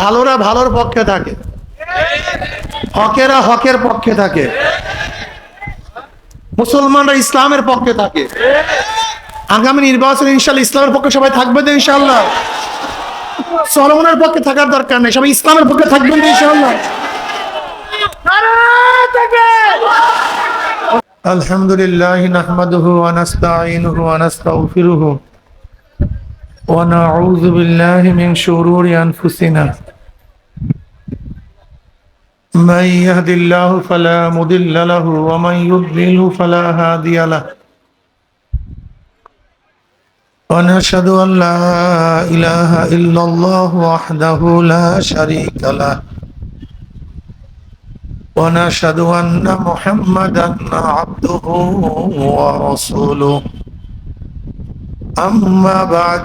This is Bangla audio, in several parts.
ভালোরা ভালোর পক্ষে থাকে। হকেরা হকের পক্ষে থাকে। মুসলমানরা ইসলামের পক্ষে থাকে। আগামী নির্বাচন ইনশাল্লাহ ইসলামের পক্ষে সবাই থাকবে তো ইনশাল্লাহ সলমনের পক্ষে থাকার দরকার নেই, সবাই ইসলামের পক্ষে থাকবেন তো ইনশাল্লাহ আলহামদুলিল্লাহ নাহমাদুহু ওয়া নাস্তাঈনুহু ওয়া নাস্তাগফিরুহু। ونعوذ بالله من شرور أنفسنا. من يهد الله فلا مضل له ومن يضلل فلا هادي له. ونشهد أن لا إله إلا الله وحده لا شريك له. ونشهد أن محمدا عبده ورسوله. أما بعد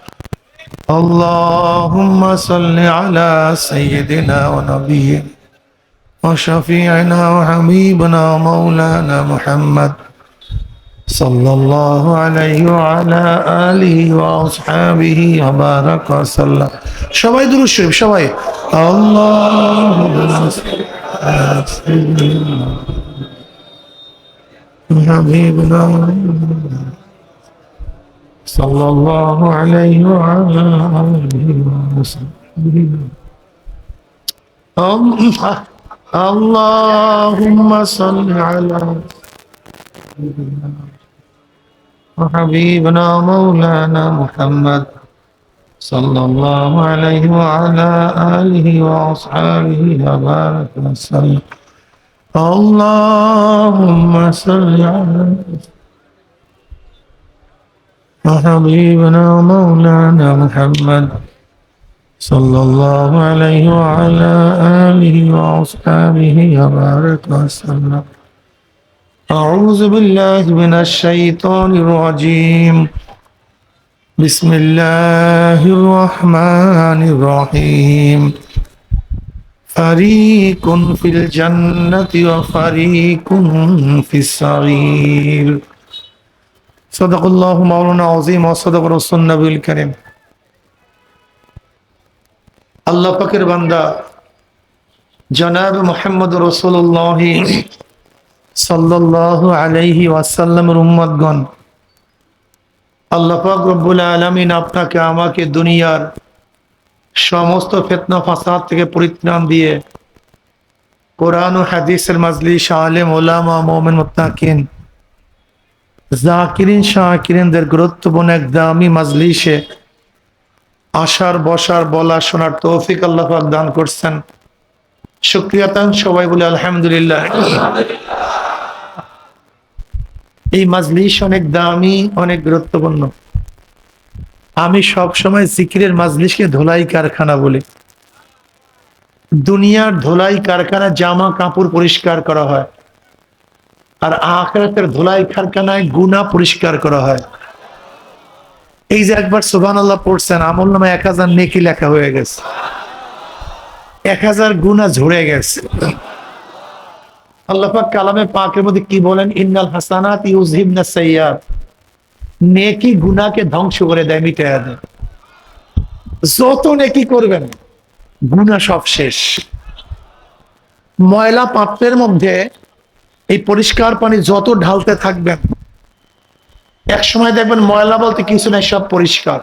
اللهم صل على سيدنا ونبينا وشفيعنا وحبيبنا ومولانا محمد صلى الله عليه وعلى آله وأصحابه وبارك وسلم. شوي درود شريف شوي اللهم صل على سيدنا حبيبنا صلى الله عليه وعلى آله وصحبه اللهم صل على وحبيبنا مولانا محمد صلى الله عليه وعلى آله وأصحابه وبارك وسلم. اللهم صل على وحبيبنا ومولانا محمد صلى الله عليه وعلى آله وأصحابه وبارك وسلم. أعوذ بالله من الشيطان الرجيم. بسم الله الرحمن الرحيم. فريق في الجنة وفريق في السعير. সদকুল্লাহ মাওলানা আজিম অসদক রসুল করিম। আল্লাহ পাকের বান্দা, জনাব মোহাম্মদ রসুল্লাহ সাল্লাহ আলাইহি ওয়াসাল্লামের উম্মদগণ আল্লাহ পাক রব্বুল আলমিন আপনাকে, আমাকে দুনিয়ার সমস্ত ফেতনা ফাসাদ থেকে পরিত্রাণ দিয়ে কোরআন ও হাদিসের মাজলি শাহ আলেম, ওলামা, মোমেন, মোত্তাকিন জাকিরিন শাকিরিনদের গুরুত্বপূর্ণ এক দামি মাজলিসে আসার বসার বলা শোনার তৌফিক আল্লাহ দান করছেন। শুক্রিয়াতান সবাই বলে আলহামদুলিল্লাহ। এই মাজলিস অনেক দামি, অনেক গুরুত্বপূর্ণ। আমি সব সময় জিকিরের মাজলিসকে ধোলাই কারখানা বলি। দুনিয়ার ধোলাই কারখানা জামা কাপড় পরিষ্কার করা হয়। আর আখরাতের ধোলাই কারখানায় গুণা পরিষ্কার করা হয়। এই যে একবার সুবান আল্লাহ পড়ছেন, আমল নামে এক হাজার নেকি লেখা হয়ে গেছে। এক হাজার গুণা ঝরে গেছে। আল্লাহ পাক কালামে পাকের মধ্যে কি বলেন? ইন্নাল হাসানাত ইউজহিবনা সাইয়্যাত। নেকি গুনাহকে ধ্বংস করে দেয় মিটাইয়া দেয়। যত নেকি করবেন, গুনাহ সব শেষ। ময়লা পাত্রের মধ্যে এই পরিষ্কার পানি যত ঢালতে থাকবেন, এক সময় দেখবেন ময়লা বলতে কিছু নাই, সব পরিষ্কার।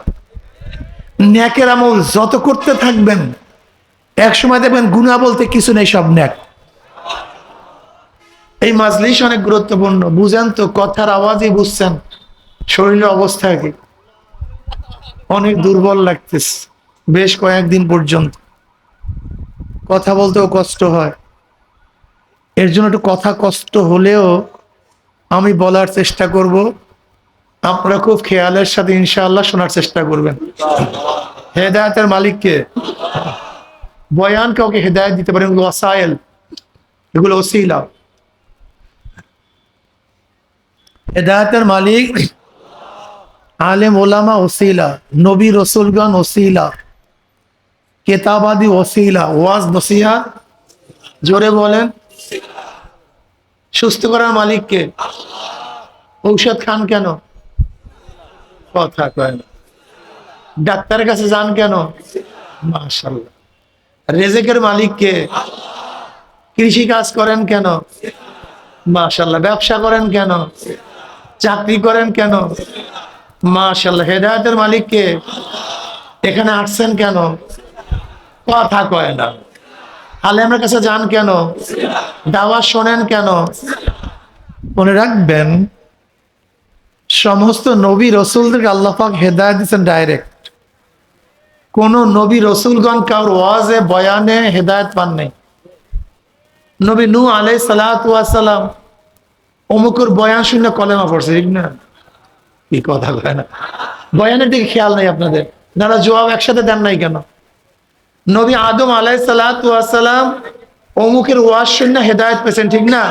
ন্যাকের আমল যত করতে থাকবেন, এক সময় দেখবেন গুণা বলতে কিছু নেই, সব ন্যাক। এই মাজলিস অনেক গুরুত্বপূর্ণ, বুঝেন তো, কথার আওয়াজই বুঝছেন, শরীরের অবস্থা কি। অনেক দুর্বল লাগতেছে, বেশ কয়েকদিন পর্যন্ত। কথা বলতেও কষ্ট হয়। এর জন্য একটু কথা কষ্ট হলেও আমি বলার চেষ্টা করব। আপনারা খুব খেয়ালের সাথে ইনশাআল্লাহ শোনার চেষ্টা করবেন। হেদায়তের মালিককে বয়ান কাউকে হেদায়ত দিতে পারেন, এগুলো ওয়াসাইল, এগুলো ওসিলা। হেদায়তের মালিক আলেম, ওলামা ওসিলা, নবী রসুলগান ওসিলা, কেতাবাদি ওসিলা, ওয়াজ, নসিহা, জোরে বলেন। সুস্থ করার মালিককে? ঔষধ খান কেন? কথা কয় না। ডাক্তারের কাছে যান কেন? মাশাল্লাহ রেজেকের মালিককে? কৃষি কাজ করেন কেন? মাশাল্লাহ ব্যবসা করেন কেন? চাকরি করেন কেন? মাশাল্লাহ হেদায়তের মালিককে এখানে আসছেন কেন? কথা কয় না। আলেমের কাছে যান কেন? দাওয়া শোনেন কেন? মনে রাখবেন, সমস্ত নবী রসুলদেরকে আল্লাহাক হেদায়ত দিচ্ছেন ডাইরেক্ট কোন নবী রসুলগণ কারোর ওয়াজে, বয়ানে হেদায়ত পান নাই। নবী নু আলাই সালাম অমুকুর বয়ান শুনে কলেমা পড়ছে, ঠিক না? কি কথা না। বয়ানের দিকে খেয়াল নাই আপনাদের। নারা জবাব একসাথে দেন নাই কেন? নবী আদম আলাই সালাম অমুকের ওয়াজ শুনে হেদায়ত পেয়েছেন ঠিক না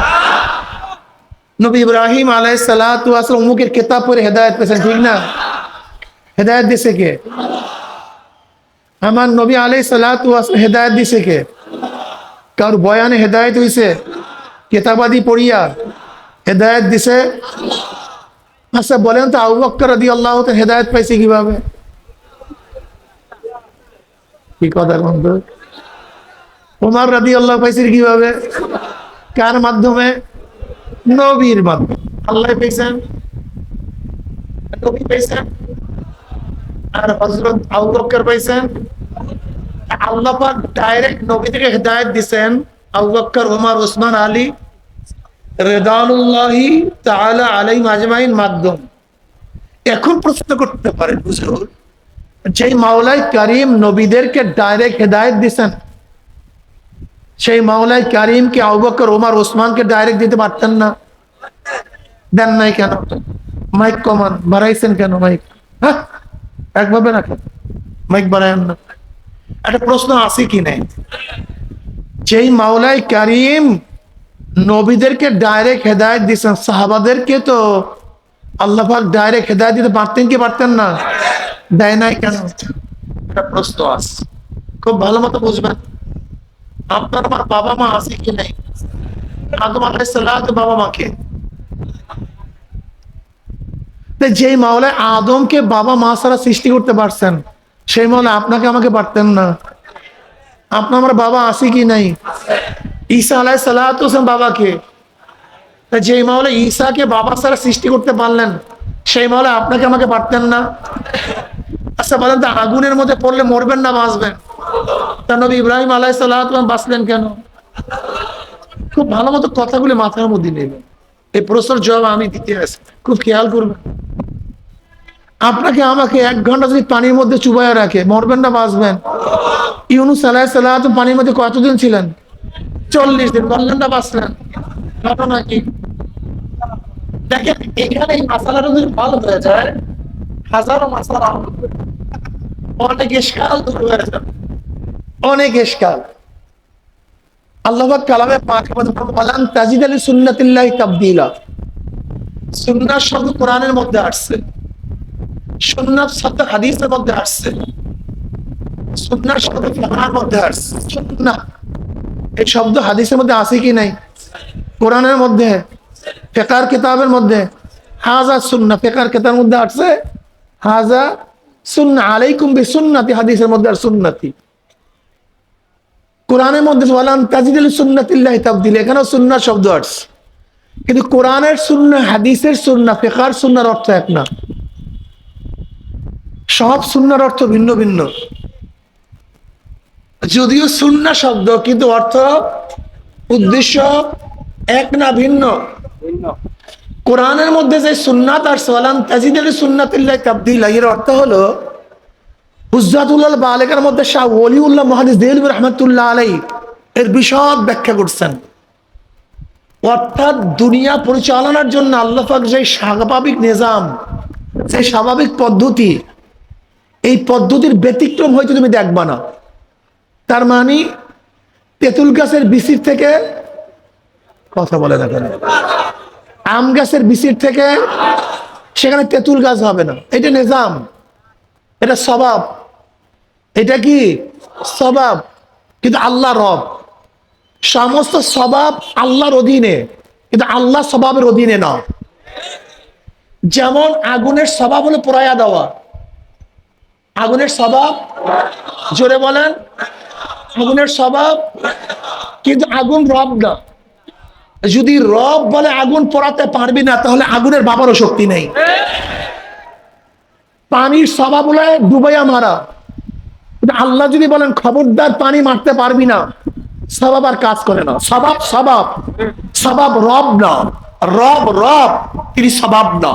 নবী ইব্রাহিম আলাই সালাম অমুকের কেতাব পরে হেদায়ত পেয়েছেন ঠিক না হেদায়ত দিছে কে আমার নবী আলাই সালাম হেদায়ত দিছে কে কার বয়ানে হেদায়ত হইছে কেতাবাদি পড়িয়া হেদায়ত দিছে আচ্ছা বলেন তো আবু বক্কর রাদি আল্লাহ হেদায়ত পাইছে কীভাবে কি কথা বন্ধ ওমর রাদি আল্লাহ পাইছে কীভাবে? কার মাধ্যমে? নবীর মাধ্যমে। আল্লাহ পেয়েছেন নবী পেয়েছেন আর হজরত আবু বক্কর পাইছেন? আল্লাহ পাক ডাইরেক্ট নবী থেকে হেদায়েত দিবেন আবু বকর ওমর ওসমান আলী রেদানুল্লাহি তাআলা আলাইহিম আজমাইন মাধ্যম। এখন প্রশ্ন করতে পারেন হুজুর। যেই মাওলাই করিম নবীদেরকে ডাইরেক্ট হেদায়েত দিছেন, সেই মাওলাই করিমকে আবু বকর ওমর ওসমানকে ডাইরেক্ট দিতে পারতেন না। দেন নাই কেন? মাইক কমান, বাড়াইছেন কেন মাইক? হ্যাঁ? একভাবে না কেন? মাইক বাড়ায়েন না। একটা প্রশ্ন আছে কি নাই? যেই মাওলাই কারিম নবীদেরকে ডাইরেক্ট হেদায়ত দিচ্ছেন সাহাবাদেরকে তো আল্লাহ পাক ডাইরেক্ট দিতে পারতেন কি পারতেন না? দেয় নাই কেন? প্রশ্ন আছে। খুব ভালো মতো বুঝবেন। আপনার আমার বাবা মা আছে কি নাই? আদম আলাইসাল্লাহ বাবা মাকে। যেই মাওলায় আদমকে বাবা মা ছাড়া সৃষ্টি করতে পারছেন, সেই মাওলা আপনাকে আমাকে পারতেন না। আপনার আমার বাবা আছে কি নাই? ঈসা আলাই সালাম বাবাকে। তা যেই মাওলা ঈসাকে বাবা ছাড়া সৃষ্টি করতে পারলেন, সেই মাওলা আপনাকে আমাকে পারতেন না। আচ্ছা বলেন তো, আগুনের মধ্যে পড়লে মরবেন না, বাঁচবেন? তা নবী ইব্রাহিম আলাই সাল্লাম বাঁচলেন কেন? খুব ভালো মতো কথাগুলি মাথার মধ্যে নেবেন এই প্রশ্নের জবাব আমি দিতে আসি খুব খেয়াল করবেন আপনাকে আমাকে এক ঘণ্টা যদি পানির মধ্যে চুবাইয়া রাখে, মরবেন না, বাঁচবেন? ইউনুস আলাহ সাল্লাহ পানির মধ্যে কতদিন ছিলেন? চল্লিশ দিন। বললেন না, বাঁচলেন। ঘটনা কি? দেখেন এখানে এই মাসালাটা যদি ভালো হয়ে যায় হাজারো মাসালা অনেক এসকাল দূর হয়ে যাবে। অনেক এসকাল আল্লাহ কালামে পাকে বলেন তাজিদ আলী সুন্নাতিল্লাহ তাবদিলা। শব্দ কোরআনের মধ্যে আসছে। সুন্নাত শব্দ হাদিসের মধ্যে আসছে। সুন্নাহ শব্দ মধ্যে আসছে। সুন্নাহ এই শব্দ হাদিসের মধ্যে আছে কি নাই? কোরআনের মধ্যে, ফেকার কিতাবের মধ্যে, হাজা সুন্না, ফেকার কিতাবের মধ্যে আসছে, হাজা সুন্না আলাইকুম বি সুন্নাতি হাদিসের মধ্যে আর সুন্নাতি। কোরআনের মধ্যে বললাম তাজিদুল সুন্নাতিল্লাহ তাবদিল, এখানেও সুন্না শব্দ আসছে। কিন্তু কোরআনের সুন্না, হাদিসের সুন্না, ফেকার সুন্নার অর্থ এক না। সব সুন্নার অর্থ ভিন্ন ভিন্ন। যদিও সুন্না শব্দ, কিন্তু অর্থ, উদ্দেশ্য এক না ভিন্ন। কোরআনের মধ্যে যে সুন্নাত আর সালাম তাজিদ আলী সুন্নাতিল্লাহ তাবদিল এর অর্থ হলো হুজাতুল্লাহ বালেকার মধ্যে শাহ ওলিউল্লাহ মহাদিস দেল রহমতুল্লাহ আলাই এর বিশদ ব্যাখ্যা করছেন। অর্থাৎ দুনিয়া পরিচালনার জন্য আল্লাহাক যে স্বাভাবিক নিজাম যে স্বাভাবিক পদ্ধতি এই পদ্ধতির ব্যতিক্রম হয়তো তুমি দেখবা না। তার মানে তেঁতুল গাছের বিসির থেকে কথা বলে না কেন? আম গাছের বিচির থেকে সেখানে তেঁতুল গাছ হবে না। এটা নিজাম। এটা স্বভাব। এটা কি? স্বভাব। কিন্তু আল্লাহ রব। সমস্ত স্বভাব আল্লাহর অধীনে। কিন্তু আল্লাহ স্বভাবের অধীনে না। যেমন আগুনের স্বভাব হলো পোড়াইয়া দেওয়া। আগুনের স্বভাব, জোরে বলেন, আগুনের স্বভাব কিন্তু আগুন রব না। যদি রব বলে আগুন পোড়াতে পারবি না, তাহলে আগুনের বাবারও শক্তি নেই। পানির স্বভাব হলে ডুবাইয়া মারা। আল্লাহ যদি বলেন, খবরদার পানি মারতে পারবি না, স্বভাব আর কাজ করে না। স্বভাব স্বভাব স্বভাব রব না। রব রব, তিনি স্বভাব না।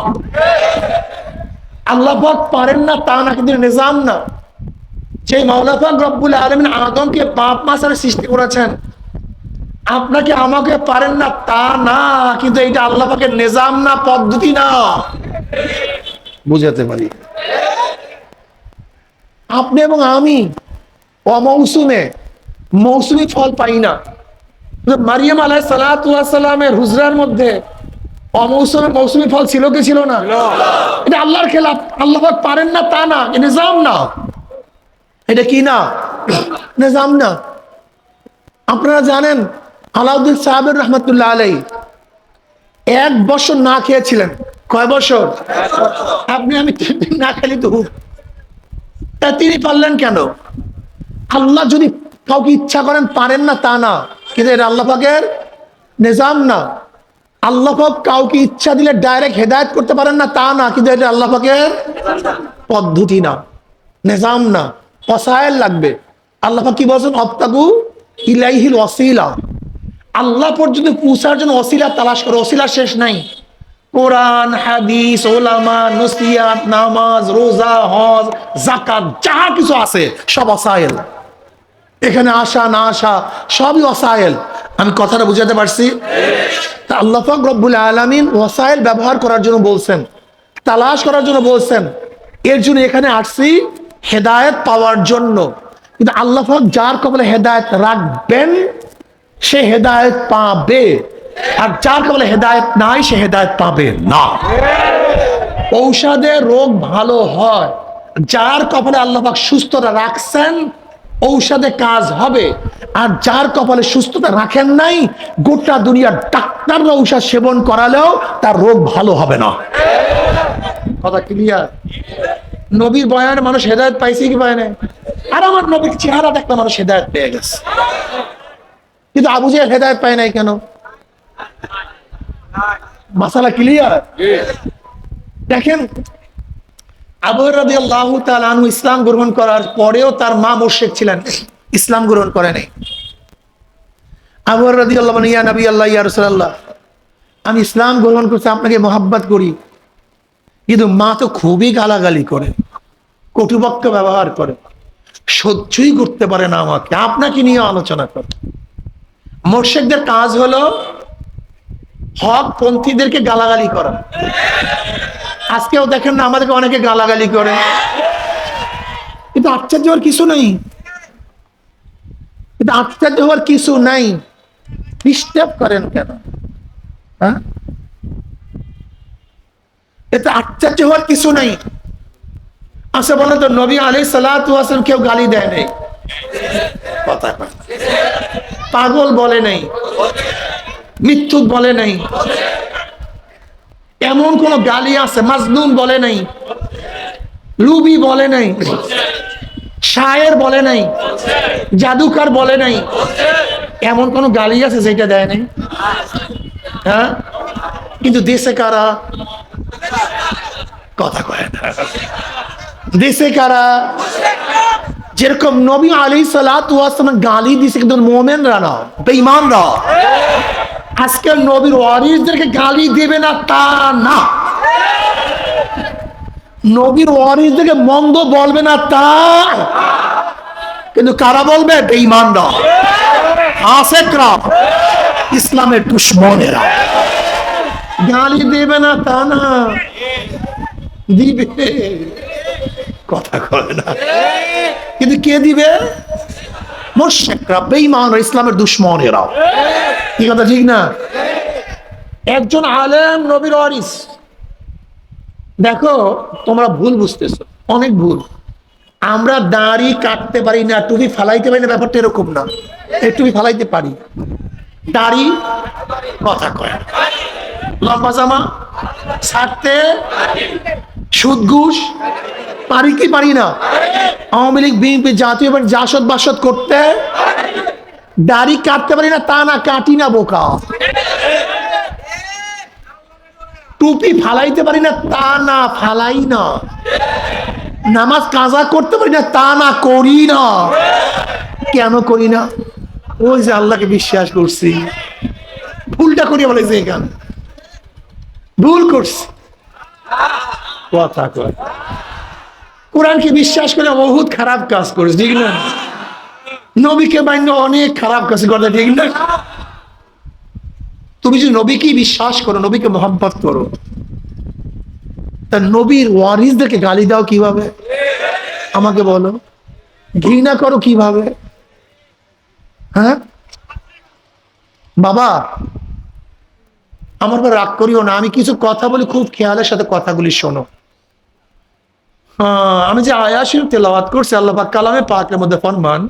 আল্লাহ পারেন না, তা না, কিন্তু নিজাম না। সেই মাওলা রব্বুল আলমিন আদমকে বাপ মা সাথে সৃষ্টি করেছেন আপনাকে আমাকে পারেন না তা না কিন্তু এটা আল্লাহ পাকের নিজাম না পদ্ধতি না। বুঝাতে পারি? আপনি এবং আমি অমৌসুমে মৌসুমি ফল পাই না। মারিয়াম আলাহ সালামের হুজরার মধ্যে অমৌসুমে মৌসুমি ফল ছিল কি ছিল না? এটা আল্লাহর খেলাফ আল্লাহ পাক পারেন না তা না নিজাম না। এটা কি না? নিজাম না। আপনারা জানেন আলাউদ্দিন সাহাবের রহমতুল্লাহ আলাই এক বছর না খেয়েছিলেন। কয় বছর? আপনি আমি তিন দিন না খেলি তো। তা তিনি পারলেন কেন? আল্লাহ যদি কাউকে ইচ্ছা করেন পারেন না তা না, কিন্তু এটা আল্লাহ পাকের নিজাম না। আল্লাহ পাক কাউকে ইচ্ছা দিলে ডাইরেক্ট হেদায়েত করতে পারেন না তা না, কিন্তু এটা আল্লাহ পাকের পদ্ধতি না, নিজাম না অসায়েল লাগবে। আল্লাহ পাক কি বলছেন? অপ্তাগু ইলাইহিল ওয়াসিলা। আল্লাহ পর্যন্ত পৌঁছার জন্য অসিলা তালাশ করো অসিলা শেষ নাই। কোরআন, হাদিস, ওলামা, নসিয়াত, নামাজ, রোজা, হজ জাকাত যাহা কিছু আছে, সব অসায়েল এখানে আসা, না আসা, সবই অসায়েল আমি কথাটা বুঝাতে পারছি? তা আল্লাহ পাক রব্বুল আলামিন ওয়াসাইল ব্যবহার করার জন্য বলছেন, তালাশ করার জন্য বলছেন। এর জন্য এখানে আসছি হেদায়েত পাওয়ার জন্য। কিন্তু আল্লাহ পাক যার কপালে হেদায়েত রাখবেন সে হেদায়েত পাবে। আর যার কপালে হেদায়েত নাই, সে হেদায়েত পাবে না। ঔষধে রোগ ভালো হয়, যার কপালে আল্লাহবাক সুস্থতা রাখছেন, ঔষধে কাজ হবে। আর যার কপালে সুস্থতা রাখেন নাই, গোটা দুনিয়ার ডাক্তাররা ঔষধ সেবন করালেও তার রোগ ভালো হবে না। কথা ক্লিয়ার নবীর বয়ানে মানুষ হেদায়ত পাইছে কি পায় না আর আমার নবীর চেহারা দেখলে মানুষ হেদায়ত পেয়ে গেছে। কিন্তু আবু জাহেল হেদায়ত পায় নাই কেন? মাসালা ক্লিয়ার দেখেন ইসলাম গ্রহণ করার পরেও তার মা মোর্শেক ছিলেন। ইসলাম গ্রহণ করে নাই। আবু রাদি আল্লাহ ইয়া নবী আল্লাহ ইয়া রসুল্লাহ আমি ইসলাম গ্রহণ করছি আপনাকে মোহাব্বত করি। কিন্তু মা তো খুবই গালাগালি করে কটুবাক্য ব্যবহার করে সহ্যই করতে পারে না আমাকে। আপনাকে নিয়ে আলোচনা করে। মোর্শেকদের কাজ হলো হক পন্থীদেরকে গালাগালি করা। আজকেও দেখেন না আমাদেরকে অনেকে গালাগালি করে। কিন্তু আশ্চর্য হওয়ার কিছু নেই। কিন্তু আশ্চর্য হওয়ার কিছু নাই। ডিস্টার্ব করেন কেন? হ্যাঁ? এতে আশ্চর্য হওয়ার কিছু নেই। আচ্ছা বলেন তো, নবী আলী সালাম কেউ গালি দেয় নেই? কথা। পাগল বলে নাই মৃত্যুক বলে নাই, এমন কোন গালি আছে, মাজনুন বলে নাই, লুবি বলে নাই, শায়ের বলে নাই, জাদুকার বলে নাই, এমন কোন গালি আছে যেটা দেয় নাই? হ্যাঁ? কিন্তু দেশে কারা? কথা কয় না। দেশে কারা? যেরকম নবী আলী সালাম গালি দিছে কিন্তু মোমেনরা না বেঈমানরা আজকের নবীর ওয়ারিসদেরকে গালি দেবে না তা না নবীর ওয়ারিসদেরকে মন্দ বলবে না তা কিন্তু কারা বলবে বেঈমানরা আশেকরা ইসলামের দুশ্মনেরা গালি দেবে না তা না দিবে কথা কয় না। কিন্তু কে দিবে? মোর্শেকরা বেঈমান ইসলামের দুশ্মনেরা। কি কথা ঠিক না? একজন আলেম নবীর অরিস দেখো তোমরা ভুল বুঝতেছো। অনেক ভুল। আমরা দাড়ি কাটতে পারি না টুপি ফালাইতে পারি না ব্যাপারটা এরকম না। এই টুপি ফালাইতে পারি। দাড়ি কথা কয় লম্বা জামা ছাড়তে সুদ ঘুষ পারি কি পারি না? আওয়ামী লীগ, বিএনপি জাতীয় পার্টি জাসদ বাসদ করতে? দাড়ি কাটতে পারি না, তা না, কাটি না, বোকা। টুপি ফালাইতে পারি না, তা না, ফালাই না। নামাজ কাজা করতে পারি না, তা না, করি না। কেন করি না? ওই যে আল্লাহকে বিশ্বাস করছি। ভুলটা করি বলে যে এখানে। ভুল করছি। কথা কয় কোরআনকে বিশ্বাস করে বহুত খারাপ কাজ করেছে, ঠিক না? নবীকে মান্য অনেক খারাপ কাজ করে, ঠিক না? তুমি যদি নবীকেই বিশ্বাস করো, নবীকে মোহাম্মত করো, তা নবীর ওয়ারিসদেরকে গালি দাও কীভাবে? আমাকে বলো। ঘৃণা করো কীভাবে? হ্যাঁ? বাবা, আমার রাগ করিও না, আমি কিছু কথা বলি, খুব খেয়ালের সাথে কথাগুলি শোনো। আমি যে আয়াসির তেলাওয়াত করছি আল্লাহ পাক কালামে পাকের মধ্যে ফরমান